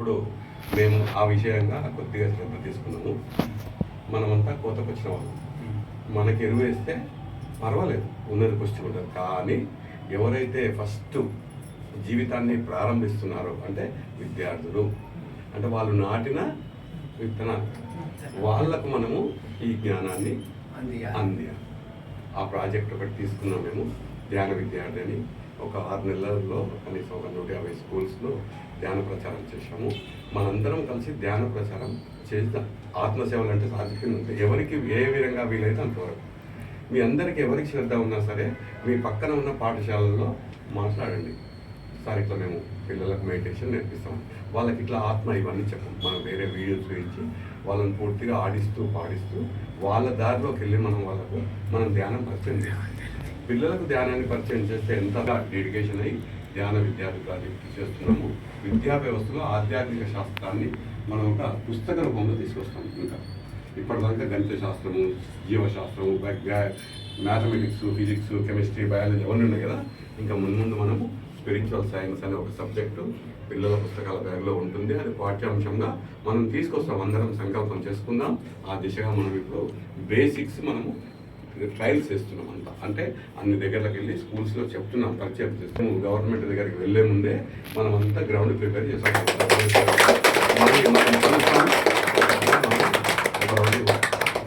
ఇప్పుడు మేము ఆ విషయంగా కొద్దిగా శ్రద్ధ తీసుకున్నాము. మనమంతా కోతకు వచ్చిన వాళ్ళం. మనకి ఎరువు వేస్తే పర్వాలేదు. ఉన్నది పుష్టి ఉంటుంది. కానీ ఎవరైతే ఫస్ట్ జీవితాన్ని ప్రారంభిస్తున్నారో అంటే విద్యార్థులు అంటే వాళ్ళు నాటిన విత్తనాలు వాళ్ళకు మనము ఈ జ్ఞానాన్ని అందియాలి. ఆ ప్రాజెక్ట్ ఒకటి తీసుకున్నాం మేము. ధ్యాన విద్యార్థి అని ఒక ఆరు నెలల్లో కనీసం ఒక నూట యాభై స్కూల్స్లో ధ్యాన ప్రచారం చేశాము. మనందరం కలిసి ధ్యాన ప్రచారం చేద్దాం. ఆత్మసేవలు అంటే సాధికంగా ఉంది ఎవరికి ఏ విధంగా వీలైతే అంతవరకు. మీ అందరికీ ఎవరికి శ్రద్ధ ఉన్నా సరే మీ పక్కన ఉన్న పాఠశాలల్లో మాట్లాడండి. సార్ ఇట్లా మేము పిల్లలకు మెడిటేషన్ నేర్పిస్తాం. వాళ్ళకి ఇట్లా ఆత్మ ఇవన్నీ చెప్పం. మనం వేరే వీడియోస్ చూపించి వాళ్ళని పూర్తిగా ఆడిస్తూ పాడిస్తూ వాళ్ళ దారిలోకి వెళ్ళి మనం వాళ్ళకు మనం ధ్యానం పరిచయం చేస్తాం. పిల్లలకు ధ్యానాన్ని పరిచయం చేస్తే ఎంతగా డెడికేషన్ అయ్యి ధ్యాన విద్యార్థి ప్రాజెక్ట్ చేస్తున్నాము విద్యా వ్యవస్థలో ఆధ్యాత్మిక శాస్త్రాన్ని మనం ఒక పుస్తక రూపంలో తీసుకొస్తాం ఇంకా. ఇప్పటిదాకా గణిత శాస్త్రము జీవశాస్త్రము మ్యాథమెటిక్స్ ఫిజిక్స్ కెమిస్ట్రీ బయాలజీ అవన్నీ ఉన్నాయి కదా. ఇంకా ముందు ముందు మనము స్పిరిచువల్ సైన్స్ అనే ఒక సబ్జెక్టు పిల్లల పుస్తకాల బ్యాగ్లో ఉంటుంది. అది పాఠ్యాంశంగా మనం తీసుకొస్తాం. అందరం సంకల్పం చేసుకుందాం. ఆ దిశగా మనం ఇప్పుడు బేసిక్స్ మనము ట్రయల్స్ చేస్తున్నాం అంట అంటే అన్ని దగ్గరకి వెళ్ళి స్కూల్స్లో చెప్తున్నాం పరిచయం చేస్తున్నాం. గవర్నమెంట్ దగ్గరికి వెళ్ళే ముందే మనం అంతా గ్రౌండ్ ప్రిపేర్ చేస్తాం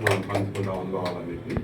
మనం పంచుకుందాం. అనుభవాలన్నింటినీ